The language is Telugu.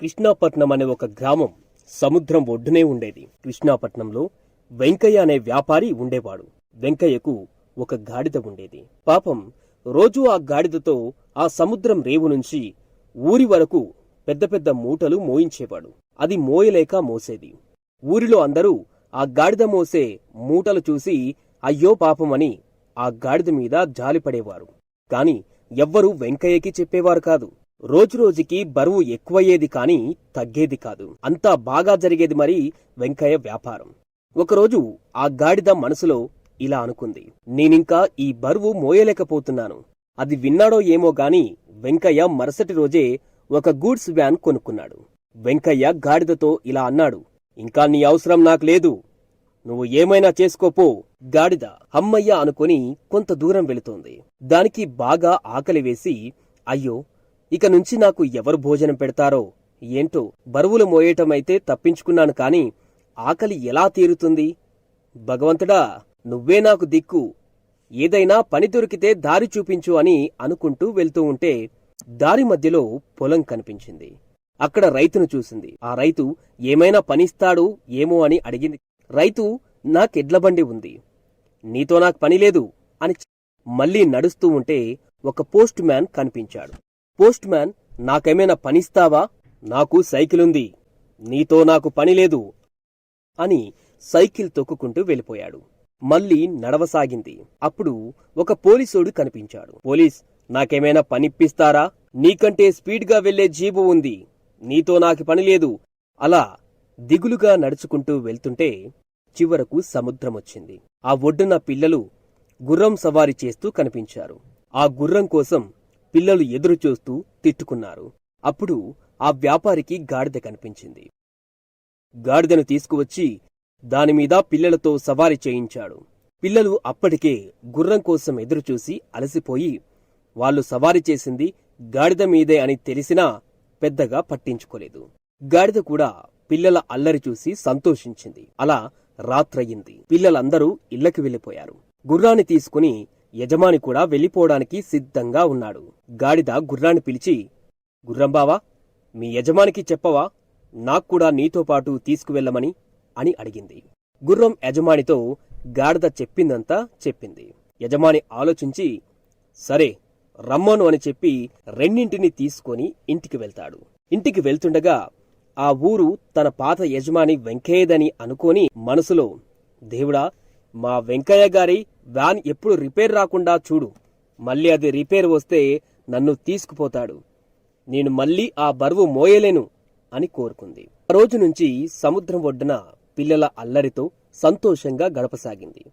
కృష్ణాపట్నం అనే ఒక గ్రామం సముద్రం ఒడ్డునే ఉండేది. కృష్ణాపట్నంలో వెంకయ్య అనే వ్యాపారి ఉండేవాడు. వెంకయ్యకు ఒక గాడిద ఉండేది. పాపం రోజూ ఆ గాడిదతో ఆ సముద్రం రేవు నుంచి ఊరి వరకు పెద్ద పెద్ద మూటలు మోయించేవాడు. అది మోయలేక మోసేది. ఊరిలో అందరూ ఆ గాడిద మోసే మూటలు చూసి అయ్యో పాపమని ఆ గాడిద మీద జాలిపడేవారు. కాని ఎవ్వరూ వెంకయ్యకి చెప్పేవారు కాదు. రోజురోజుకి బరువు ఎక్కువయ్యేది కాని తగ్గేది కాదు. అంతా బాగా జరిగేది మరి వెంకయ్య వ్యాపారం. ఒకరోజు ఆ గాడిద మనసులో ఇలా అనుకుంది. నేనింకా ఈ బరువు మోయలేకపోతున్నాను. అది విన్నాడో ఏమో గాని వెంకయ్య మరుసటి రోజే ఒక గూడ్స్ వ్యాన్ కొనుక్కున్నాడు. వెంకయ్య గాడిదతో ఇలా అన్నాడు ఇంకా నీ అవసరం నాకు లేదు. నువ్వు ఏమైనా చేసుకోపో గాడిద. హమ్మయ్య అనుకుని కొంత దూరం వెళుతోంది. దానికి బాగా ఆకలి వేసి అయ్యో ఇక నుంచి నాకు ఎవరు భోజనం పెడతారో ఏంటో బరువులు మోయటమైతే తప్పించుకున్నాను కాని ఆకలి ఎలా తీరుతుంది? భగవంతుడా నువ్వే నాకు దిక్కు. ఏదైనా పని దొరికితే దారి చూపించు అని అనుకుంటూ వెళ్తూ ఉంటే దారి మధ్యలో పొలం కనిపించింది. అక్కడ రైతును చూసింది. ఆ రైతు ఏమైనా పనిస్తాడు ఏమో అని అడిగింది. రైతు నాకెడ్లబండి ఉంది. నీతో నాకు పని లేదు అని మళ్ళీ నడుస్తూ ఉంటే ఒక పోస్ట్ మ్యాన్ కనిపించాడు. పోస్ట్ మ్యాన్ నాకేమైనా పనిస్తావా? నాకు సైకిలుంది. నీతో నాకు పని లేదు. అని సైకిల్ తొక్కుకుంటూ వెళ్ళిపోయాడు. మళ్ళీ నడవసాగింది. అప్పుడు ఒక పోలీసోడు కనిపించాడు. పోలీస్ నాకేమైనా పనిప్పిస్తారా? నీకంటే స్పీడ్గా వెళ్ళే జీబు ఉంది. నీతో నాకు పని లేదు. అలా దిగులుగా నడుచుకుంటూ వెళ్తుంటే చివరకు సముద్రం వచ్చింది ఆ ఒడ్డున పిల్లలు గుర్రం సవారీ చేస్తూ కనిపించారు. ఆ గుర్రం కోసం పిల్లలు ఎదురు చూస్తూ తిట్టుకున్నారు. అప్పుడు ఆ వ్యాపారికి గాడిద కనిపించింది. గాడిదను తీసుకువచ్చి దానిమీద పిల్లలతో సవారి చేయించాడు. పిల్లలు అప్పటికే గుర్రం కోసం ఎదురుచూసి అలసిపోయి వాళ్ళు సవారి చేసింది గాడిద మీదే అని తెలిసినా పెద్దగా పట్టించుకోలేదు. గాడిద కూడా పిల్లల అల్లరి చూసి సంతోషించింది. అలా రాత్రయ్యింది పిల్లలందరూ ఇళ్ళకు వెళ్ళిపోయారు. గుర్రాన్ని తీసుకుని యజమాని కూడా వెళ్ళిపోవడానికి సిద్ధంగా ఉన్నాడు. గాడిద గుర్రాన్ని పిలిచి గుర్రంబావా మీ యజమానికి చెప్పవా? నాక్కూడా నీతో పాటు తీసుకువెళ్ళమని అని అడిగింది. గుర్రం యజమానితో గాడిద చెప్పిందంతా చెప్పింది. యజమాని ఆలోచించి సరే రమ్మను అని చెప్పి రెండింటిని తీసుకొని ఇంటికి వెళ్తాడు. ఇంటికి వెళ్తుండగా ఆ ఊరు తన పాత యజమాని వెంకయ్యదని అనుకోని మనసులో దేవుడా మా వెంకయ్య గారి వ్యాన్ ఎప్పుడు రిపేర్ రాకుండా చూడు. మళ్ళీ అది రిపేర్ వస్తే నన్ను తీసుకుపోతాడు. నేను మళ్ళీ ఆ బరువు మోయలేను అని కోరుకుంది. ఆ రోజు నుంచి సముద్రం ఒడ్డున పిల్లల అల్లరితో సంతోషంగా గడపసాగింది.